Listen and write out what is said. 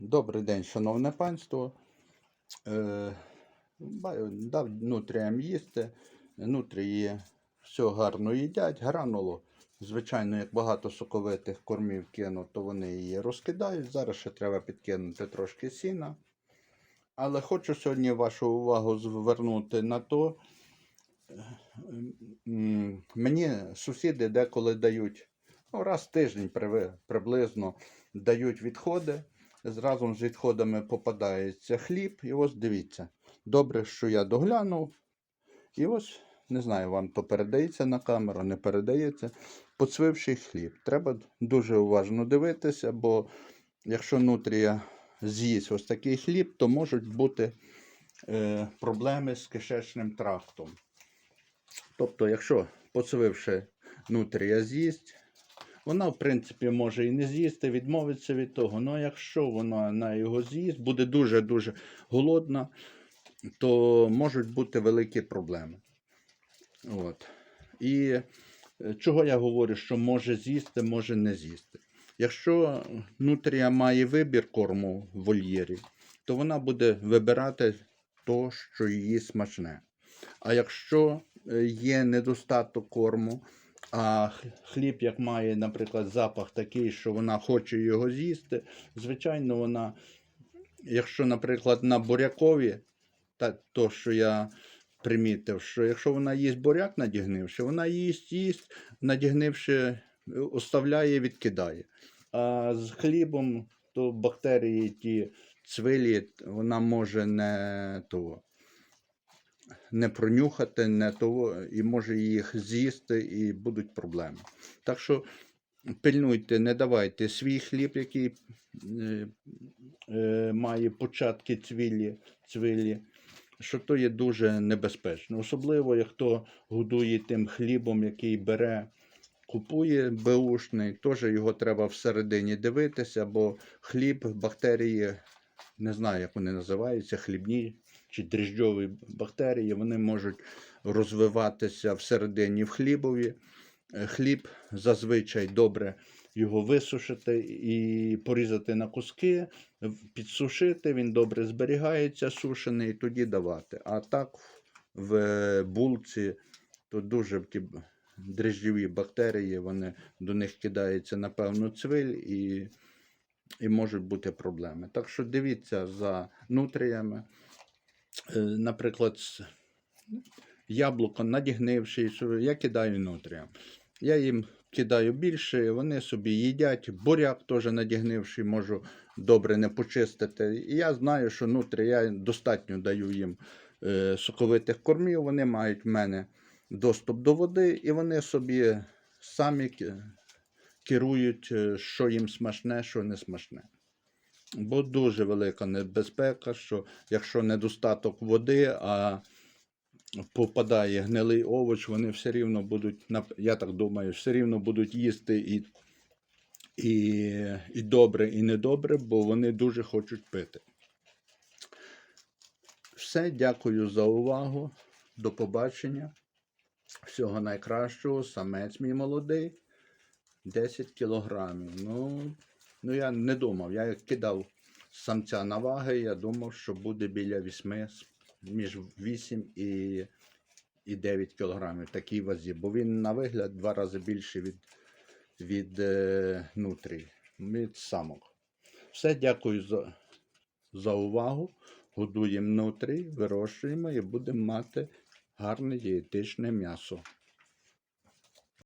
Добрий день, шановне панство. Е, дав нутріям їсти. Нутрії все гарно їдять. Гранулу, звичайно, як багато соковитих кормів кину, то вони її розкидають. Зараз ще треба підкинути трошки сіна. Але хочу сьогодні вашу увагу звернути на то. е, Мені сусіди деколи дають ну, раз в тиждень приблизно дають відходи. Зразу з відходами попадається хліб. І ось дивіться. Добре, що я доглянув. І ось, не знаю, вам то передається на камеру, не передається. Поцвивший хліб. Треба дуже уважно дивитися, бо якщо нутрія з'їсть ось такий хліб, то можуть бути е, проблеми з кишечним трактом. Тобто, якщо поцвивши нутрія з'їсть, вона, в принципі, може і не з'їсти, відмовиться від того. Ну, якщо вона на його з'їсть, буде дуже-дуже голодна, то можуть бути великі проблеми. От. І е, чого я говорю, що може з'їсти, може не з'їсти. Якщо нутрія має вибір корму в вольєрі, то вона буде вибирати то, що їй смачне. А якщо е, є недостаток корму, а хліб, як має, наприклад, запах такий, що вона хоче його з'їсти, звичайно, вона, якщо, наприклад, на бурякові, та, то, що я примітив, що якщо вона їсть буряк надігнивши, вона їсть, їсть, надігнивши, оставляє, відкидає. А з хлібом, то бактерії ті цвилі, вона може не того не пронюхати, не того, і може їх з'їсти, і будуть проблеми. Так що пильнуйте, не давайте свій хліб, який е, е, має початки цвілі, цвілі, що то є дуже небезпечно. Особливо, як хто годує тим хлібом, який бере. Купує беушний, теж його треба всередині дивитися, бо хліб, бактерії, не знаю, як вони називаються, хлібні чи дріжджові бактерії, вони можуть розвиватися всередині в хлібові. Е, Хліб зазвичай добре його висушити і порізати на куски, підсушити, він добре зберігається, сушений, і тоді давати. А так в булці то дуже ті дріжджові бактерії, вони до них кидається, напевно, цвиль і, і можуть бути проблеми. Так що дивіться за нутріями. Е, Наприклад, яблуко надігнивши, я кидаю нутріям. Я їм кидаю більше, вони собі їдять. Буряк теж надігнивший, можу добре не почистити. І я знаю, що нутрі я достатньо даю їм е, соковитих кормів. Вони мають в мене доступ до води, і вони собі самі керують, е, що їм смачне, що не смачне. Бо дуже велика небезпека, що якщо недостаток води, а попадає гнилий овоч, вони все рівно будуть, я так думаю, все рівно будуть їсти і, і, і добре, і недобре, бо вони дуже хочуть пити. Все, дякую за увагу. До побачення. Всього найкращого. Самець мій молодий. 10 кілограмів. Ну, ну я не думав. Я кидав самця на ваги, я думав, що буде біля 8, між 8 і, і 9 кілограмів такій вазі. Бо він на вигляд два рази більший від, від е, нутрій, від самок. Все, дякую за, за увагу. Годуємо нутрій, вирощуємо і будемо мати гарне дієтичне м'ясо.